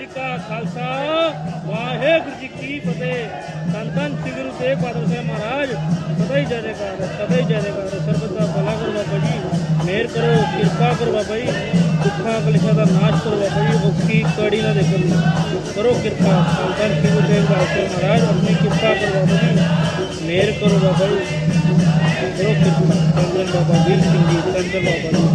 ਜੀ ਕਾ ਖਾਲਸਾ ਵਾਹਿਗੁਰੂ ਜੀ ਕੀ ਫਤਿਹ ਧੰਨ ਧੰਨ ਸ੍ਰੀ ਗੁਰੂ ਤੇਗ ਬਹਾਦਰ ਸਾਹਿਬ ਮਹਾਰਾਜ ਸਦਾ ਹੀ ਜੈ ਜੈਕਾਰ ਹੈ, ਸਦਾ ਹੀ ਜੈ ਜੈਕਾਰ ਹੈ। ਸਰਬਤ ਦਾ ਭਲਾ ਕਰੋ ਬਾਬਾ ਜੀ ਮਿਹਰ ਕਰੋ ਕਿਰਪਾ ਕਰੋ ਬਾਬਾ ਜੀ ਦੁੱਖਾਂ ਕਲੇਸ਼ਾਂ ਦਾ ਨਾਸ਼ ਕਰੋ ਬਾਬਾ ਜੀ ਔਖੀ ਕੜੀ ਨਾ ਦੇਖੋ ਕਰੋ ਕਿਰਪਾ ਧੰਨ ਧੰਨ ਸ੍ਰੀ ਗੁਰੂ ਤੇਗ ਬਹਾਦਰ ਸਾਹਿਬ ਮਹਾਰਾਜ ਆਪਣੀ ਕਿਰਪਾ ਕਰੋ ਬਾਬਾ ਜੀ ਮਿਹਰ ਕਰੋ ਬਾਬਾ ਜੀ ਕਰੋ ਕਿਰਪਾ ਧੰਨ ਧੰਨ ਬਾਬਾ ਵੀਰ ਸਿੰਘ ਜੀ ਧੰਨ ਧੰਨ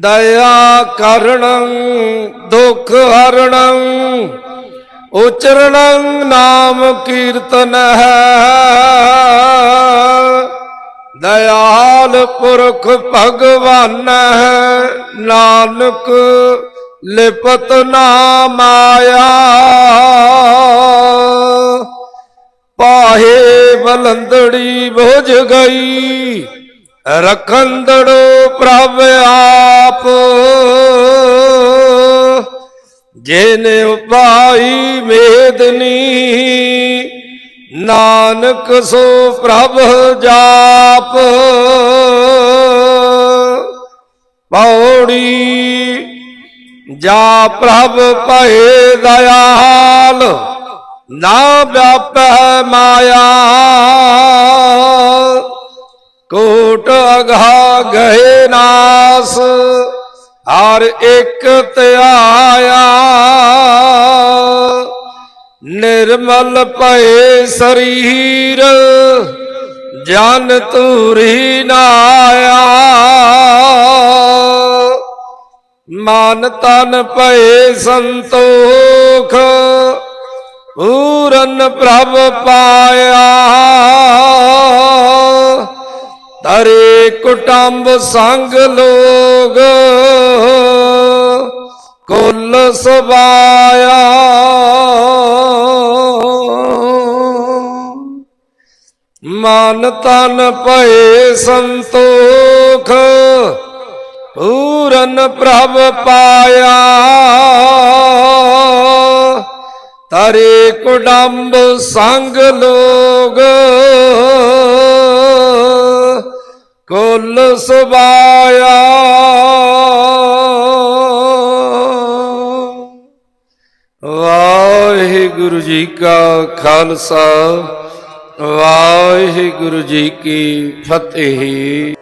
ਦਇਆ ਕਰਣੰ ਦੁਖ ਹਰਣੰ ਉਚਰਣੰ ਨਾਮ ਕੀਰਤਨ ਹੈ। ਦਇਆਲ ਪੁਰਖ ਭਗਵਾਨ ਹੈ, ਨਾਨਕ ਲਿਪਤ ਨਾ ਮਾਇਆ ਪਾਹੇ ਬਲੰਦੜੀ ਬੁਝ ਗਈ ਰਖੰਦੜੋ ਪ੍ਰਭ ਆਪ। ਜਿਨ ਉਪਾਈ ਮੇਦਨੀ, ਨਾਨਕ ਸੋ ਪ੍ਰਭ ਜਾਪ। ਪੌੜੀ ਜਾ ਪ੍ਰਭ ਭਏ ਦਇਆਲ, ਨਾ ਵਿਆਪੈ ਮਾਇਆ। ਗਏ ਨਾਸ, ਹਰ ਇੱਕ ਧਿਆਇਆ ਨਿਰਮਲ ਭਏ ਸਰੀਰ, ਜਨ ਤੂਰੀ ਨਾਇਆ। ਮਨ ਤਨ ਭਏ ਸੰਤੋਖ, ਪੂਰਨ ਪ੍ਰਭ ਪਾਇਆ। ਤਰੇ ਕੁਟੰਬ ਸੰਗ ਲੋਗ ਕੁੱਲ ਸਵਾਇਆ। ਮਨ ਤਨ ਭਏ ਸੰਤੋਖ, ਪੂਰਨ ਪ੍ਰਭ ਪਾਇਆ। ਤਰੇ ਕੁਡੰਬ ਸੰਗ ਲੋਗ ਕੁੱਲ ਸੁਬਾਇਆ। ਵਾਹਿਗੁਰੂ ਜੀ ਕਾ ਖਾਲਸਾ ਵਾਹਿਗੁਰੂ ਜੀ ਕੀ ਫਤਿਹ।